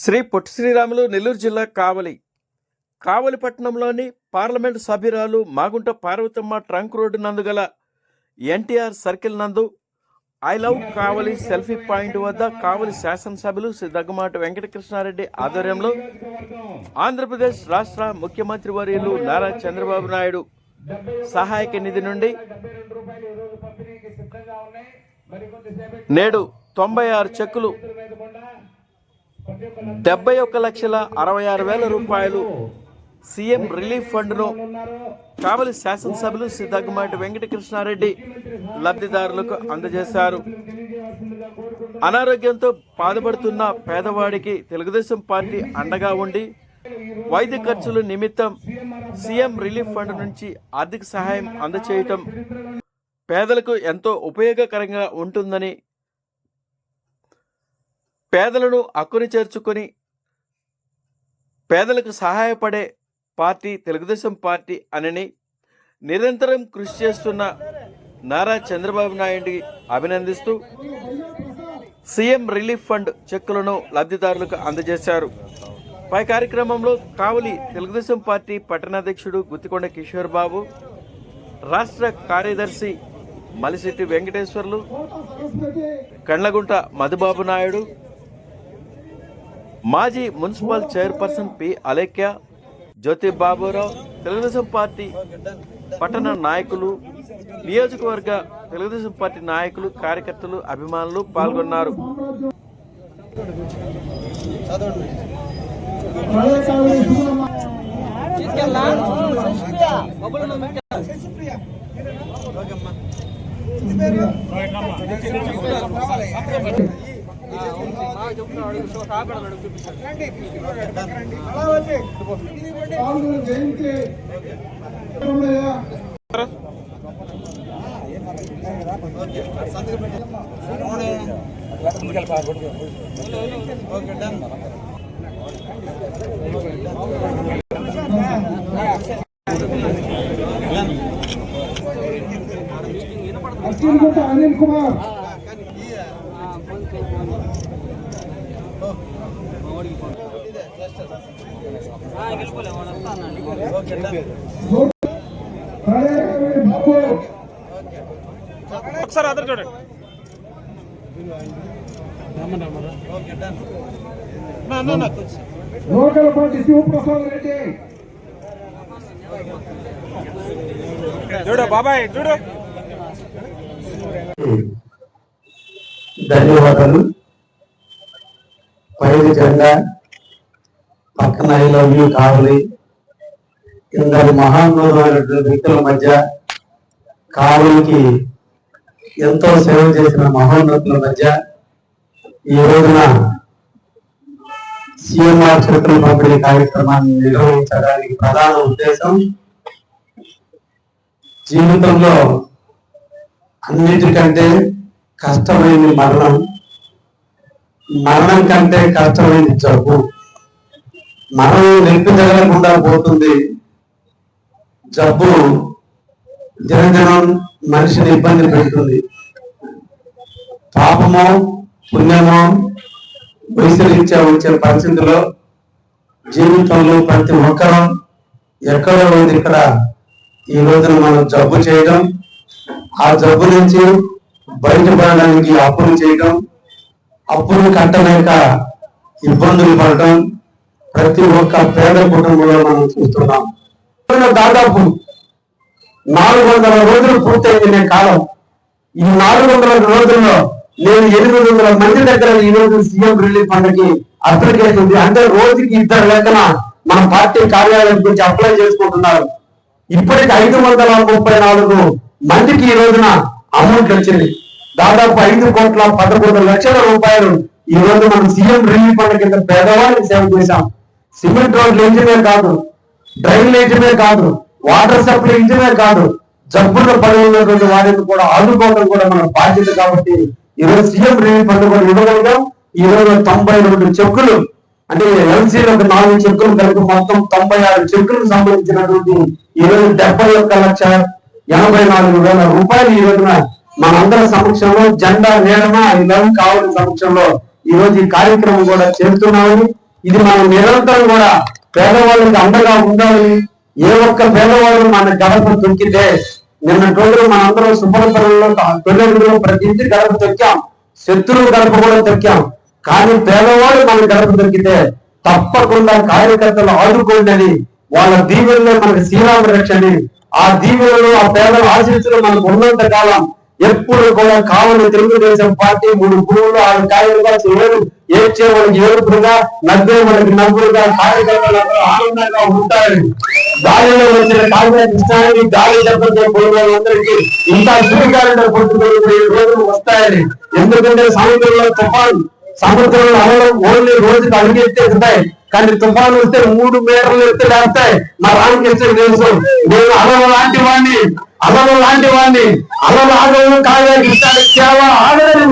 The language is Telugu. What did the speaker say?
శ్రీ పొట్టి శ్రీరాములు నెల్లూరు జిల్లా కావలి. కావలి పట్టణంలోని పార్లమెంటు సభ్యురాలు మాగుంట పార్వతమ్మ ట్రంక్ రోడ్డు నందు గల ఎన్టీఆర్ సర్కిల్ నందు I love Kavali selfie point వద్ద కావలి శాసనసభ్యులు శ్రీ దగ్గమాట వెంకటకృష్ణారెడ్డి ఆధ్వర్యంలో ఆంధ్రప్రదేశ్ రాష్ట్ర ముఖ్యమంత్రి వర్యులు నారా చంద్రబాబు నాయుడు సహాయక నిధి నుండి నేడు తొంభై ఆరు చెక్కులు డెబ్బై ఒక్క లక్షల అరవై ఆరు వేల రూపాయలు సీఎం రిలీఫ్ ఫండ్ను కావలి శాసనసభ్యులు శ్రీ దగ్గమాటి వెంకటకృష్ణారెడ్డి లబ్ధిదారులకు అందజేశారు. అనారోగ్యంతో బాధపడుతున్న పేదవాడికి తెలుగుదేశం పార్టీ అండగా ఉండి వైద్య ఖర్చుల నిమిత్తం సీఎం రిలీఫ్ ఫండ్ నుంచి ఆర్థిక సహాయం అందచేయటం పేదలకు ఎంతో ఉపయోగకరంగా ఉంటుందని పేదలను అక్కుని చేర్చుకొని పేదలకు సహాయపడే పార్టీ తెలుగుదేశం పార్టీ అనని నిరంతరం కృషి చేస్తున్న నారా చంద్రబాబు నాయుడిని అభినందిస్తూ సీఎం రిలీఫ్ ఫండ్ చెక్కులను లబ్ధిదారులకు అందజేశారు. పై కార్యక్రమంలో కావలి తెలుగుదేశం పార్టీ పట్టణాధ్యక్షుడు గుత్తికొండ కిషోర్ బాబు రాష్ట్ర కార్యదర్శి మలిశెట్టి వెంకటేశ్వర్లు కండ్లగుంట మధుబాబు నాయుడు మాజీ municipal chairperson P Alekhya Jyothi Baburao Telugu Desam party పట్టణ నాయకులు నియోజకవర్గ తెలుగుదేశం పార్టీ నాయకులు కార్యకర్తలు అభిమానులు పాల్గొన్నారు. జయంతి అర్జున్ అనిల్ కుమార్ ఒకసారి అదర్ చూడండి. Local party Sivaprasad Reddy. చూడు బాబాయ్ చూడు. ధన్యవాదాలు. పైన జెండా పక్కన ఐ లవ్ యూ కావాలి. ఇందరి మహానుభావులైనటువంటి వ్యక్తుల మధ్య కావలికి ఎంతో సేవ చేసిన మహోన్నతుల మధ్య ఈ రోజున సీఎంఆర్ చేతుల పంపిణీ కార్యక్రమాన్ని నిర్వహించడానికి ప్రధాన ఉద్దేశం జీవితంలో అన్నిటికంటే కష్టమైన మరణం. మరణం కంటే కష్టమైంది జబ్బు. మనం నిలిపించగలకుండా పోతుంది. జబ్బు దినదినం మనిషిని ఇబ్బంది పెడుతుంది. పాపమో పుణ్యమో వయసురీత్యా వచ్చే పరిస్థితుల్లో జీవితంలో ప్రతి ఒక్కరం ఎక్కడో ఉంది ఇక్కడ ఈ రోజున మనం జబ్బు చేయడం ఆ జబ్బు నుంచి బయటపడడానికి అప్పులు చేయడం అప్పులు కట్టలేక ఇబ్బందులు పడటం ప్రతి ఒక్క పేద కుటుంబంలో మనం చూస్తున్నాం. దాదాపు నాలుగు వందల రోజులు పూర్తయింది కాలం. ఈ నాలుగు వందల రోజుల్లో నేను ఎనిమిది వందల మంది దగ్గర ఈ రోజు సీఎం రిలీఫ్ ఫండ్కి అప్లికేషన్ ఉంది అంటే రోజుకి ఇద్దరు లెక్కన మన పార్టీ కార్యాలయం గురించి అప్లై చేసుకుంటున్నారు. ఇప్పటికి ఐదు వందల ముప్పై నాలుగు మందికి ఈ రోజున అమౌంట్ వచ్చింది. దాదాపు ఐదు కోట్ల పదకొండు లక్షల రూపాయలు ఈ రోజు మనం సీఎం రిలీఫ్ ఫండ్ కింద పేదవాళ్ళకి సేవ చేశాం. సిమెంట్ రోడ్లు ఇంజనీర్ కాదు డ్రైన్ ఇంజనీర్ కాదు వాటర్ సప్లై ఇంజనీర్ కాదు జబ్బులు పడి ఉన్నటువంటి వారిని కూడా ఆదుకోవడం కూడా మన బాధ్యత కాబట్టి ఈ సీఎం రిలీఫ్ ఫండ్ కూడా ఇవ్వగలిగాం. ఈ రోజు తొంభై రెండు చెక్కులు అంటే ఎల్సీలో ఒక నాలుగు చెక్కులు కలిపి మొత్తం తొంభై ఆరు చెక్కులకు సంబంధించినటువంటి ఈ రోజు డెబ్బై ఒక్క లక్ష ఎనభై నాలుగు వేల రూపాయలు ఈ రోజున మనందరి సమక్షంలో జెండా నీడన ఇలా కావాలి సమక్షంలో ఈ రోజు ఈ కార్యక్రమం కూడా చేస్తున్నామని ఇది మనం నిరంతరం కూడా పేదవాళ్ళకి అండగా ఉండాలని ఏ ఒక్క పేదవాళ్ళు మన గడప తొక్కితే నిన్న రోజులు మనందరం శుభ్రతరంలో తొలగిలో ప్రతి ఇంటి గడప తొక్కాం. శత్రువు గడప కూడా తొక్కాం. కానీ పేదవాళ్ళు మన గడప తొక్కితే తప్పకుండా కార్యకర్తలు ఆదుకోండి అని వాళ్ళ దీవెనలో మనకు శ్రీరామ రక్షని ఆ దీవెనలో ఆ పేదలు ఆశించడం మనకు ఉన్నంత కాలం ఎప్పుడు కూడా కావాలి తెలుగుదేశం పార్టీ మూడు గురువులు ఆరు కాయలుగా చివరు ఏడ్చే వాళ్ళకి ఏడుపుగా నవ్వే వాళ్ళకి నవ్వులుగా కార్యకర్తలు ఆనందంగా ఉంటారని గాలిలో వచ్చిన కాంగ్రెస్ ఇష్టానికి గాలి దెబ్బతో పోయినందరికీ ఇంకా సుడిగాలిలో పుట్టుకొని రోజులు వస్తాయని. ఎందుకంటే సముద్రంలో తుఫాన్ సముద్రంలో అనడం ఓన్లీ రోజుకి అడుగెత్తే ఉంటాయి. కానీ తుఫాను వస్తే మూడు మీటర్లు ఎత్తే లేస్తాయి. మా రామకృష్ణ తెలుసు నేను అలల లాంటి వాడిని అలలు లాంటి వాడిని. అలలు ఆగవు కాగా ఇస్తాడు సేవ ఆగదని